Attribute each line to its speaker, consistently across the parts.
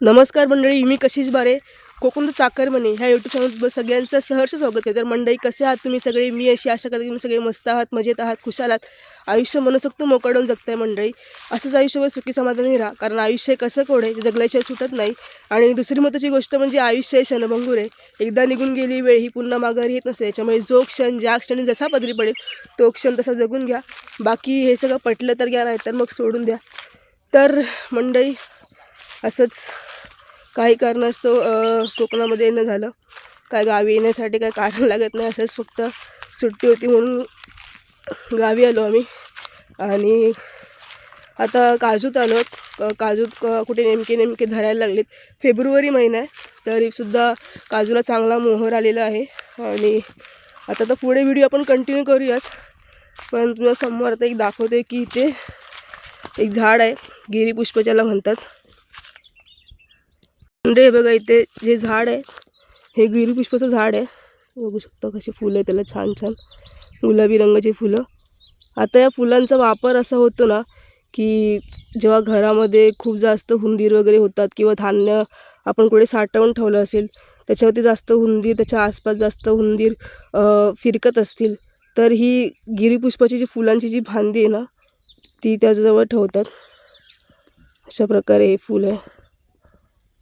Speaker 1: नमस्कार मंडळी मी कशीच बारे कोकणचं चाकर म्हणे. ह्या यूट्यूब चॅनल सगळ्यांचं सहर्ष स्वागत आहे. तर मंडळी कसे आहात तुम्ही सगळे? मी अशी आशा करते की तुम्ही सगळे मस्त आहात मजेत आहात खुशाल आहात. आयुष्य मनसोक्त मोकळून जगताय मंडळी. असंच आयुष्यभर सुखी समाधानी राहा. कारण आयुष्य कसं कोड? आहे ते जगल्याशिवाय सुटत नाही. आणि दुसरी महत्त्वाची गोष्ट म्हणजे आयुष्य क्षणभंगूर आहे. एकदा निघून गेली वेळ ही पुन्हा माघारी येत नसते याच्यामुळे जो क्षण ज्या क्षणी जसा पदरी पडेल तो क्षण तसा जगून घ्या. बाकी हे सगळं पटलं तर घ्या नाही तर मग सोडून द्या. तर मंडळी असंच काही कारणास्तव कोकणामध्ये येणं झालं. काय गावी येण्यासाठी काय कारण लागत नाही असंच फक्त सुट्टी होती म्हणून गावी आलो आम्ही. आणि आता काजूत आलो काजूत कुठे नेमके नेमके धरायला लागलेत. फेब्रुवारी महिना आहे तरीसुद्धा काजूला चांगला मोहर आलेला आहे. आणि आता तर पुढे व्हिडिओ आपण कंटिन्यू करूयाच. पण तुला समोर आता एक दाखवते की इथे एक झाड आहे गिरीपुष्प ज्याला म्हणतात. म्हणजे हे बघा इथे जे झाड आहे हे गिरीपुष्पाचं झाड आहे. बघू शकता कशी फुलं आहे त्याला छान छान. गुलाबी रंगाची फुलं. आता या फुलांचा वापर असा होतो ना की जेव्हा घरामध्ये खूप जास्त हुंदीर वगैरे होतात किंवा धान्य आपण कुठे साठवून ठेवलं असेल त्याच्यावरती जास्त हुंदीर त्याच्या आसपास जास्त हुंदीर फिरकत असतील तर ही गिरीपुष्पाची जी फुलांची जी भांदी आहे ना ती त्याच्याजवळ ठेवतात. अशा प्रकारे हे फूल आहे.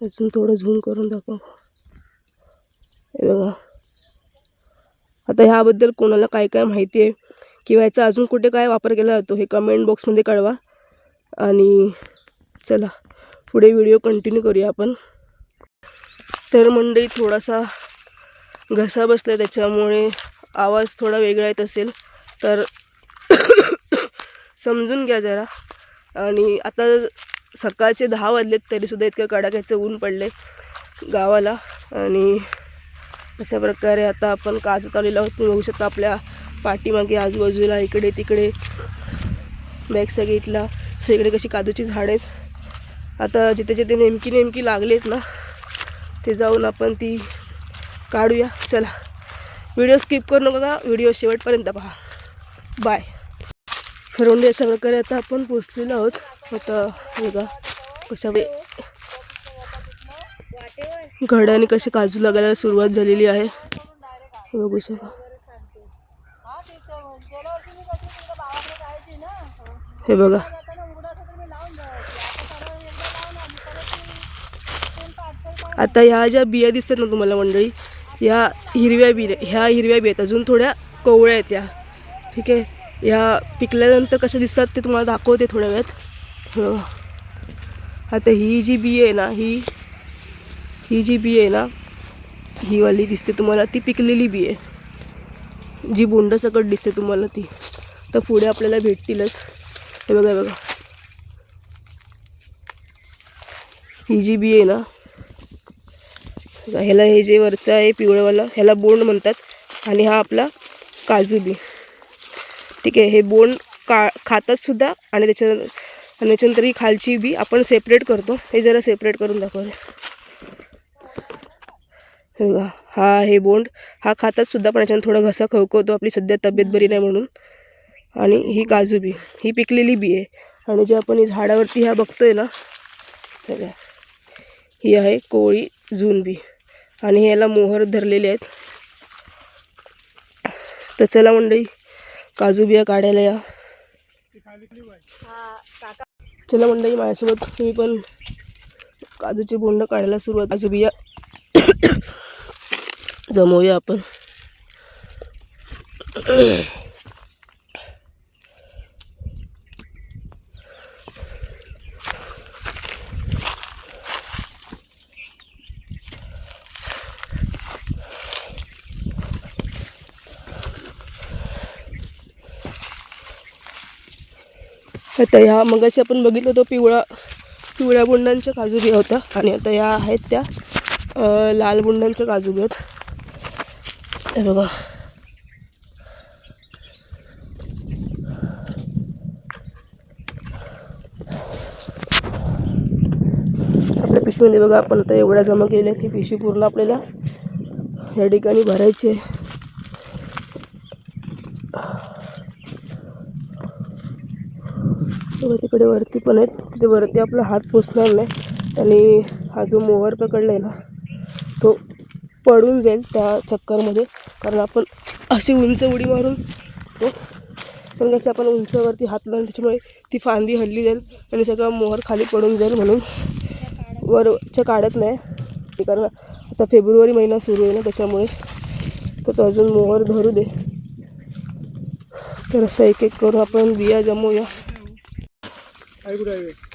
Speaker 1: अजून थोडं झूम करून दाखव. हे बघा. आता ह्याबद्दल कोणाला काय काय माहिती आहे? किंवा याचा अजून कुठे काय वापर केला जातो हे कमेंट बॉक्समध्ये कळवा. आणि चला पुढे व्हिडिओ कंटिन्यू करूया आपण. तर मंडळी थोडासा घसा बसला त्याच्यामुळे आवाज थोडा वेगळा येत असेल. तर समजून घ्या जरा. आणि आता सकाळचे दहा वाजलेत तरीसुद्धा इतकं कडाक्याचं ऊन पडले गावाला. आणि अशा प्रकारे आता आपण काजू आलेलो आहोत तुम्ही बघू शकता आपल्या पाठीमागे आजूबाजूला इकडे तिकडे. बॅक साईडला सगळीकडे कशी काजूची झाडं आहेत. आता जिथे जिथे नेमकी नेमकी लागलेत ना ते जाऊन आपण ती काढूया. चला. व्हिडिओ स्किप करू नका व्हिडिओ शेवटपर्यंत पहा. बाय. खरवंडी अशा प्रकारे आता आपण पोचलेलो आहोत. आता बघा कशा घड्याने कशी काजू लागायला सुरुवात झालेली आहे. बघू शकता. हे बघा. आता ह्या ज्या बिया दिसतात ना तुम्हाला मंडळी ह्या हिरव्या बिया ह्या हिरव्या बिया आहेत. अजून थोड्या कोवळ्या आहेत या ठीक आहे? ह्या पिकल्यानंतर कशा दिसतात ते तुम्हाला दाखवते थोड्या वेळात. आता ही जी बी आहे ना ही ही जी बी आहे ना ही वाली दिसते तुम्हाला. ती पिकलेली बी आहे. जी बोंडासकट दिसते तुम्हाला ती. तर पुढे आपल्याला भेटतीलच. हे बघा बघा. ही जी बी आहे ना ह्याला हे जे वरचं आहे पिवळंवाला ह्याला बोंड म्हणतात. आणि हा आपला काजू बी. ठीक आहे हे बोंड का खातात सुद्धा आणि त्याच्या आणि त्याच्यानंतर ही खालची बी आपण सेपरेट करतो. हे जरा सेपरेट करून दाखवले बघा हा हे बोंड. हा खातात सुद्धा पण याच्यानं थोडा घसा खवखवतो. आपली सध्या तब्येत बरी नाही म्हणून. आणि ही काजू बी. ही पिकलेली बी आहे. आणि जे आपण ही झाडावरती ह्या बघतोय ना हे बघा. ही आहे कोळी जून बी. आणि ह्याला मोहर धरलेले आहेत. तर चला मंडळी काजू बिया काढायला या. चला मंडळी माझ्यासोबत तुम्ही पण काजूचे बोंड काढायला सुरुवात काजू बिया जमवूया आपण. आता ह्या मगाशी आपण बघितलं तो पिवळा पिवळ्या बुंडांच्या काजू बिया होत्या आणि आता ह्या आहेत त्या लाल बुंडांच्या काजू बिया आहेत हे बघा. आपल्या पिशवीमध्ये बघा आपण आता एवढ्या जमा केल्या की पिशवी पूर्ण आपल्याला या ठिकाणी भरायची आहे. बघा तिकडे वरती पण आहेत. तिथे वरती आपला हात पोचणार नाही. आणि हा जो मोहर पकडला आहे ना तो पडून जाईल त्या चक्करमध्ये. कारण आपण अशी उंच उडी मारून तो पण कसं आपण उंचवरती हात लावून त्याच्यामुळे ती फांदी हल्ली जाईल आणि सगळं मोहर खाली पडून जाईल म्हणून. वरच्या काढत नाही. ते कारण आता फेब्रुवारी महिना सुरू आहे ना त्याच्यामुळे तर तो अजून मोहर धरू दे. तर असं एक एक करून आपण बिया जमवूया.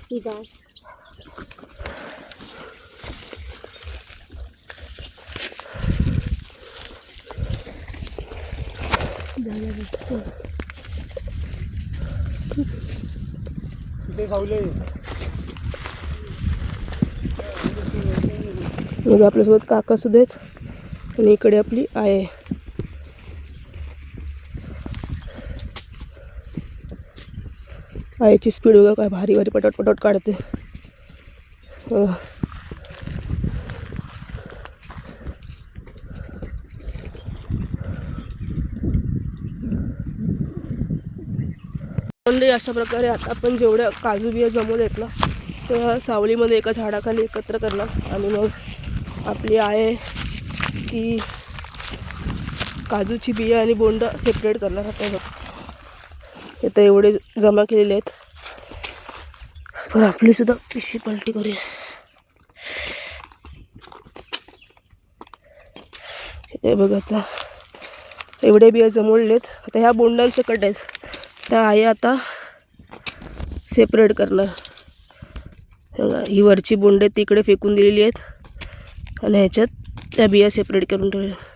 Speaker 2: ठीक आहे.
Speaker 1: मग आपल्यासोबत काका सुद्धा आहेत. आणि इकडे आपली आहे. आईची स्पीड वगैरे काय भारी भारी पटवट पटवट काढते. म्हणजे अशा प्रकारे आता आपण जेवढ्या काजू बिया जमवलेत ना त्या सावलीमध्ये एका झाडाखाली एकत्र करणार. आणि मग आपली आहे ती काजूची बिया आणि बोंड सेपरेट करणार. आता इथं एवढे जमा केलेले आहेत. पण आपली सुद्धा पिशवी पलटी करूया. हे बघ आता. एवढे बिया जमवलेत आता ह्या बोंडांचं कट आहेत. त्या आई आता सेपरेट करणार. ही वरची बोंडे तिकडे फेकून दिलेली आहेत. आणि ह्याच्यात त्या बिया सेपरेट करून ठेवल्या.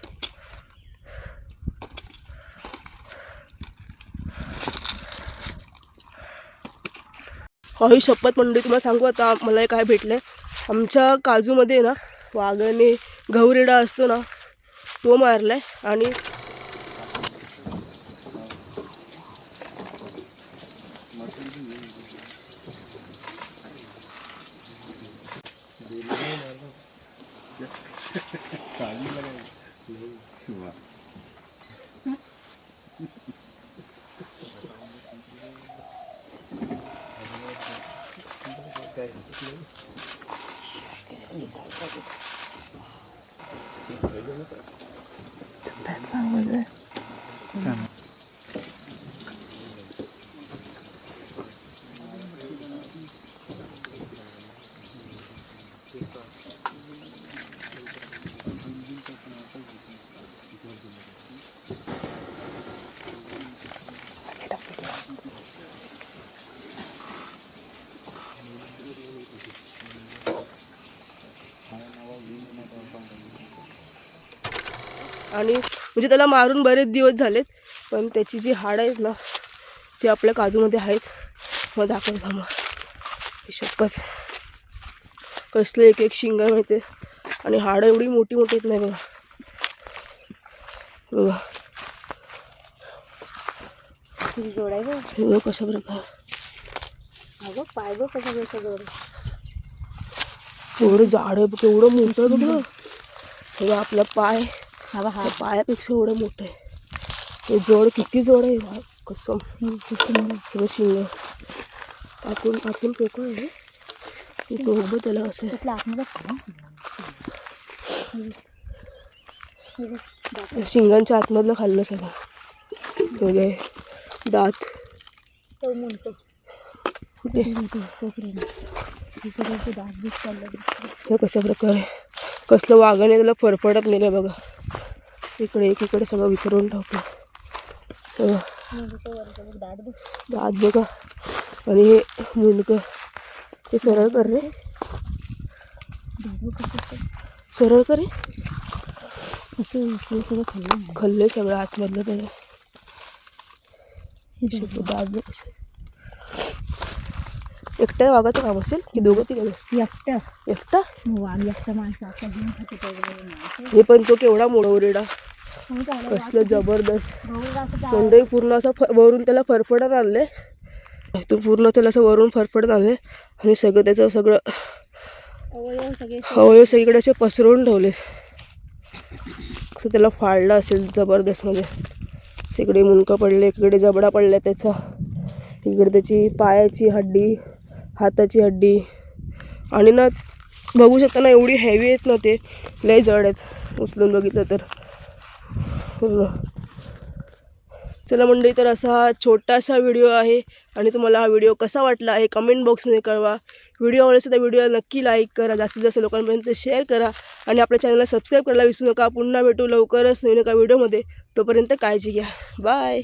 Speaker 1: ही शपथ मंडळी तुम्हाला सांगू आता मला काय भेटलं आहे आमच्या काजूमध्ये ना वाघाने गौरेडा असतो ना तो मारला आहे आणि
Speaker 3: cây một chút nữa cái sẽ nhìn thấy
Speaker 1: cái gì Thằng bé sang rồi đấy आणि म्हणजे त्याला मारून बरेच दिवस झालेत पण त्याची जी हाडं आहेत ना ती आपल्या काजूमध्ये आहेत. मग दाखव ही शपथ कसले एक एक शिंगा माहिती आणि हाडं एवढी मोठी मोठी आहेत नाही बघा. बघा. कशा प्रकार.
Speaker 2: अगं पाय गं कसं कसं जोड
Speaker 1: एवढं झाड आहे बघ एवढं मोठं. हे बघा आपला पाय.
Speaker 2: हा बघ, हा.
Speaker 1: पायापेक्षा एवढं मोठं आहे. हे जोड किती जोड आहे? वा कसं? सगळं शिंग. टाकून टाकून टोकं आहे टोकं त्याला असं. आहे. शिंगांच्या आतमधलं खाल्लं सगळं. बघ, दात.
Speaker 2: तो म्हणतो
Speaker 1: कशा प्रकारे? कसलं वाघाने त्याला फरफडत नेलं बघा. इकडे एकीकडे सगळं वितरून टाकलं हे बघ,
Speaker 2: दात
Speaker 1: आणि हे मुंडकं हे सरळ कर रे. सरळ कर रे.
Speaker 2: असं सगळं खाल्लं.
Speaker 1: खाल्ले सगळं आतमधलं त्याने
Speaker 2: हे दात
Speaker 1: एकट्या वाघाचं काम असेल की दोघं तिघं असतील
Speaker 2: एकटं
Speaker 1: एकटा?
Speaker 2: मग वाघ एकटा माणसं आता घेऊन खाते तेवढं नाही.
Speaker 1: हे पण तो केवढा मोडवरेडा. कसलं जबरदस्त. तोंडही पूर्ण असं फ वरून त्याला फरफडत आणले तो पूर्ण त्याला असं वरून फरफडत आणले आणि सगळं त्याचं सगळं
Speaker 2: अवयव सगळे
Speaker 1: अवयव सगळीकडे असे पसरवून ठेवले असं त्याला फाडलं असेल जबरदस्तमध्ये सगळे मुंडकं पडले इकडे जबडा पडला त्याचा. इकडे त्याची पायाची हड्डी. हाताची हड्डी. आणि ना बघू शकता ना एवढी हेवी आहेत ना ते. लय जड आहेत. उचलून बघितलं तर. चला मंडळी तर असा हा छोटासा व्हिडिओ आहे. आणि तुम्हाला हा व्हिडिओ कसा वाटला आहे कमेंट बॉक्समध्ये कळवा. व्हिडिओ आवडला तर व्हिडिओला नक्की लाईक करा. जास्तीत जास्त लोकांपर्यंत शेअर करा. आणि आपल्या चॅनलला सबस्क्राईब करायला विसरू नका. पुन्हा भेटू लवकरच नवीन एका व्हिडिओमध्ये तोपर्यंत काळजी घ्या. बाय